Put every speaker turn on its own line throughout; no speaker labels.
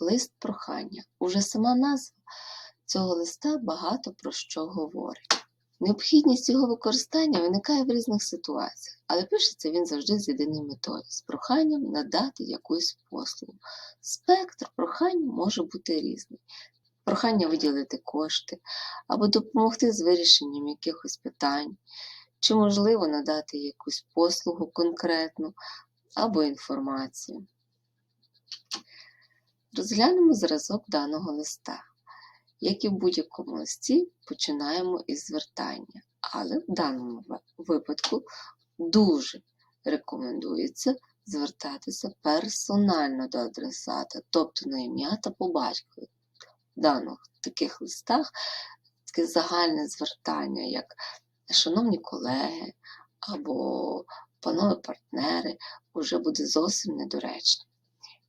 лист прохання. Уже сама назва цього листа багато про що говорить. Необхідність його використання виникає в різних ситуаціях, але пишеться він завжди з єдиною метою з проханням надати якусь послугу. Спектр прохань може бути різний. Прохання виділити кошти або допомогти з вирішенням якихось питань, чи можливо надати якусь послугу конкретну або інформацію. Розглянемо зразок даного листа. Як і в будь-якому листі, починаємо із звертання, але в даному випадку дуже рекомендується звертатися персонально до адресата, тобто на ім'я та по батькові. В даних таких листах таке загальне звертання, як шановні колеги або панове партнери, вже буде зовсім недоречно.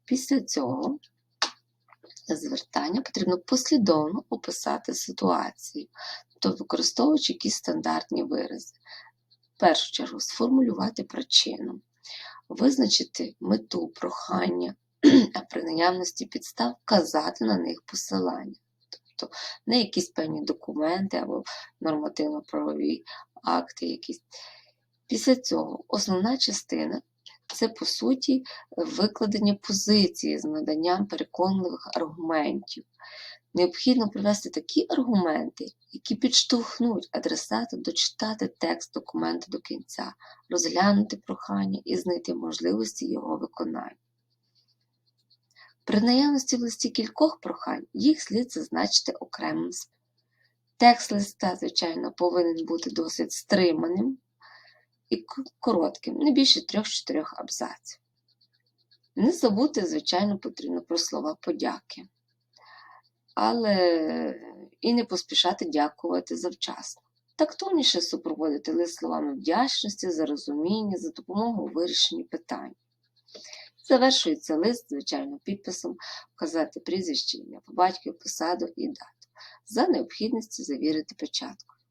Після цього звертання потрібно послідовно описати ситуацію, тобто використовуючи якісь стандартні вирази. В першу чергу сформулювати причину, визначити мету прохання, а при наявності підстав вказати на них посилання, тобто не якісь певні документи або нормативно-правові акти якісь. Після цього основна частина це по суті викладення позиції з наданням переконливих аргументів. Необхідно привести такі аргументи, які підштовхнуть адресата дочитати текст документа до кінця, розглянути прохання і знайти можливості його виконання. При наявності в листі кількох прохань їх слід зазначити окремим. Текст листа, звичайно, повинен бути досить стриманим і коротким, не більше трьох-чотирьох абзаців. Не забути, звичайно, потрібно про слова подяки, але і не поспішати дякувати завчасно. Тактовніше супроводити лист словами вдячності за розуміння, за допомогою у вирішенні питань. Завершується лист, звичайно, підписом, вказати прізвище, ім'я по батькові, посаду і дату. За необхідністю завірити печаткою.